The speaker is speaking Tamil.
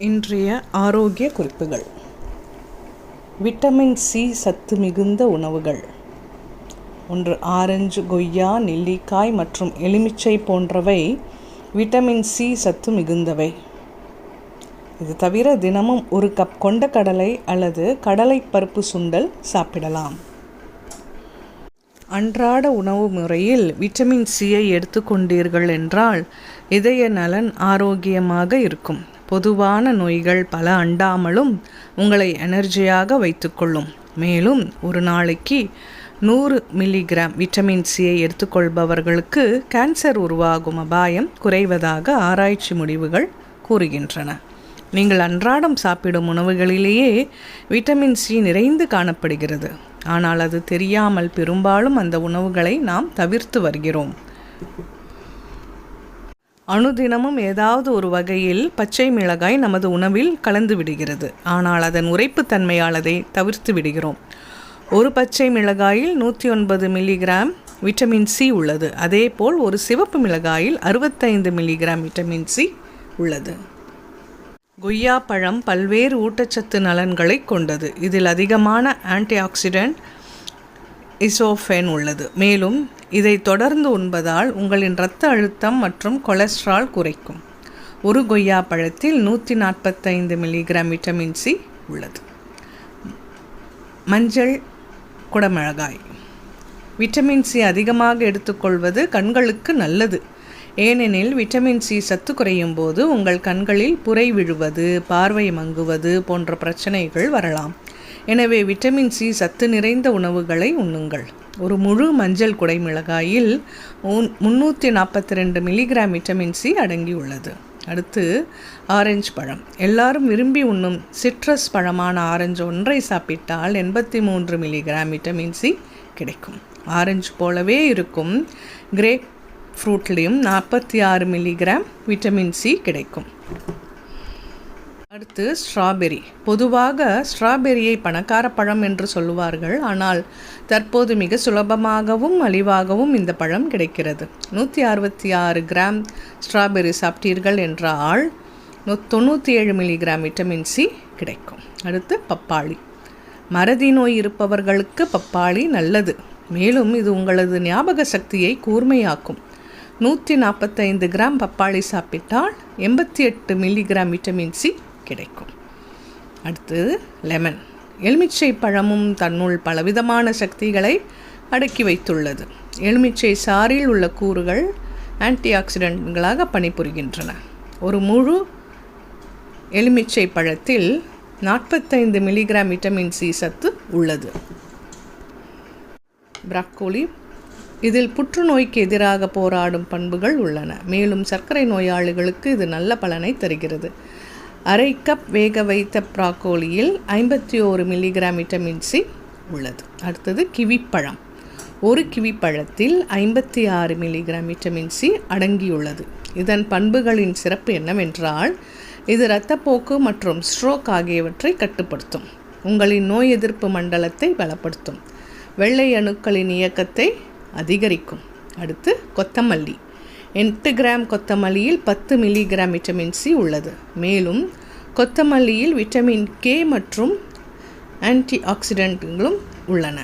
இன்றைய ஆரோக்கிய குறிப்புகள். விட்டமின் சி சத்து மிகுந்த உணவுகள். ஒன்று ஆரஞ்சு கொய்யா நெல்லிக்காய் மற்றும் எலுமிச்சை போன்றவை விட்டமின் சி சத்து மிகுந்தவை. இது தவிர தினமும் ஒரு கப் கொண்ட கடலை அல்லது கடலை பருப்பு சுண்டல் சாப்பிடலாம். அன்றாட உணவு முறையில் விட்டமின் சியை எடுத்துக்கொண்டீர்கள் என்றால் இதய நலன் ஆரோக்கியமாக இருக்கும். பொதுவான நோய்கள் பல அண்டாமலும் உங்களை எனர்ஜியாக வைத்துக்கொள்ளும். மேலும் ஒரு நாளைக்கு நூறு மில்லிகிராம் விட்டமின் சியை எடுத்துக்கொள்பவர்களுக்கு கேன்சர் உருவாகும் அபாயம் குறைவதாக ஆராய்ச்சி முடிவுகள் கூறுகின்றன. நீங்கள் அன்றாடம் சாப்பிடும் உணவுகளிலேயே விட்டமின் சி நிறைந்து காணப்படுகிறது. ஆனால் அது தெரியாமல் பெரும்பாலும் அந்த உணவுகளை நாம் தவிர்த்து வருகிறோம். அணுதினமும் ஏதாவது ஒரு வகையில் பச்சை மிளகாய் நமது உணவில் கலந்து விடுகிறது. ஆனால் அதன் உரைப்புத்தன்மையால் அதை தவிர்த்து விடுகிறோம். ஒரு பச்சை மிளகாயில் நூற்றி ஒன்பது மில்லிகிராம் விட்டமின் சி உள்ளது. அதேபோல் ஒரு சிவப்பு மிளகாயில் அறுபத்தைந்து மில்லிகிராம் விட்டமின் சி உள்ளது. கொய்யா பழம் பல்வேறு ஊட்டச்சத்து நலன்களை கொண்டது. இதில் அதிகமான ஆன்டி ஆக்சிடென்ட் இசோஃபேன் உள்ளது. மேலும் இதை தொடர்ந்து உண்பதால் உங்களின் இரத்த அழுத்தம் மற்றும் கொலஸ்ட்ரால் குறைக்கும். ஒரு கொய்யா பழத்தில் நூற்றி நாற்பத்தைந்து மில்லிகிராம் விட்டமின் சி உள்ளது. மஞ்சள் குடமிளகாய். விட்டமின் சி அதிகமாக எடுத்துக்கொள்வது கண்களுக்கு நல்லது. ஏனெனில் விட்டமின் சி சத்து குறையும் போது உங்கள் கண்களில் புரை விழுவது பார்வை மங்குவது போன்ற பிரச்சனைகள் வரலாம். எனவே விட்டமின் சி சத்து நிறைந்த உணவுகளை உண்ணுங்கள். ஒரு முழு மஞ்சள் குடைமிளகாயில் முந்நூற்றி நாற்பத்தி ரெண்டு மில்லிகிராம் விட்டமின் சி அடங்கியுள்ளது. அடுத்து ஆரஞ்சு பழம். எல்லாரும் விரும்பி உண்ணும் சிட்ரஸ் பழமான ஆரஞ்சு ஒன்றை சாப்பிட்டால் எண்பத்தி மூன்று மில்லிகிராம் விட்டமின் சி கிடைக்கும். ஆரஞ்சு போலவே இருக்கும். கிரேப் ஃப்ரூட்லேயும் நாற்பத்தி ஆறு மில்லிகிராம் விட்டமின் சி கிடைக்கும். அடுத்து ஸ்ட்ராபெரி. பொதுவாக ஸ்ட்ராபெரியை பணக்கார பழம் என்று சொல்லுவார்கள். ஆனால் தற்போது மிக சுலபமாகவும் மலிவாகவும் இந்த பழம் கிடைக்கிறது. நூற்றி அறுபத்தி ஆறு கிராம் ஸ்ட்ராபெரி சாப்பிட்டீர்கள் என்றால் தொண்ணூற்றி ஏழு மில்லிகிராம் விட்டமின் சி கிடைக்கும். அடுத்து பப்பாளி. மறதி நோய் இருப்பவர்களுக்கு பப்பாளி நல்லது. மேலும் இது உங்களது ஞாபக சக்தியை கூர்மையாக்கும். நூற்றி நாற்பத்தைந்து கிராம் பப்பாளி சாப்பிட்டால் எண்பத்தி எட்டு மில்லிகிராம் விட்டமின் சி கிடைக்கும். அடுத்தது லெமன் எலுமிச்சை பழமும் தன்னுள் பலவிதமான சக்திகளை அடக்கி வைத்துள்ளது. எலுமிச்சை சாறில் உள்ள கூறுகள் ஆன்டி ஆக்சிடென்ட்களாக பணிபுரிகின்றன. ஒரு முழு எலுமிச்சை பழத்தில் நாற்பத்தைந்து மில்லிகிராம் விட்டமின் சி சத்து உள்ளது. பிராக்கோலி. இதில் புற்றுநோய்க்கு எதிராக போராடும் பண்புகள் உள்ளன. மேலும் சர்க்கரை நோயாளிகளுக்கு இது நல்ல பலனை தருகிறது. அரை கப் வேக வைத்த ப்ராக்கோலியில் ஐம்பத்தி ஓரு மில்லிகிராம் விட்டமின் சி உள்ளது. அடுத்தது கிவிப்பழம். ஒரு கிவிப்பழத்தில் ஐம்பத்தி ஆறு மில்லிகிராம் விட்டமின் சி அடங்கியுள்ளது. இதன் பண்புகளின் சிறப்பு என்னவென்றால் இது இரத்தப்போக்கு மற்றும் ஸ்ட்ரோக் ஆகியவற்றை கட்டுப்படுத்தும். உங்களின் நோய் எதிர்ப்பு மண்டலத்தை பலப்படுத்தும். வெள்ளை அணுக்களின் இயக்கத்தை அதிகரிக்கும். அடுத்து கொத்தமல்லி. எட்டு கிராம் கொத்தமல்லியில் பத்து மில்லிகிராம் விட்டமின் சி உள்ளது. மேலும் கொத்தமல்லியில் விட்டமின் கே மற்றும் ஆன்டி ஆக்சிடென்ட்களும் உள்ளன.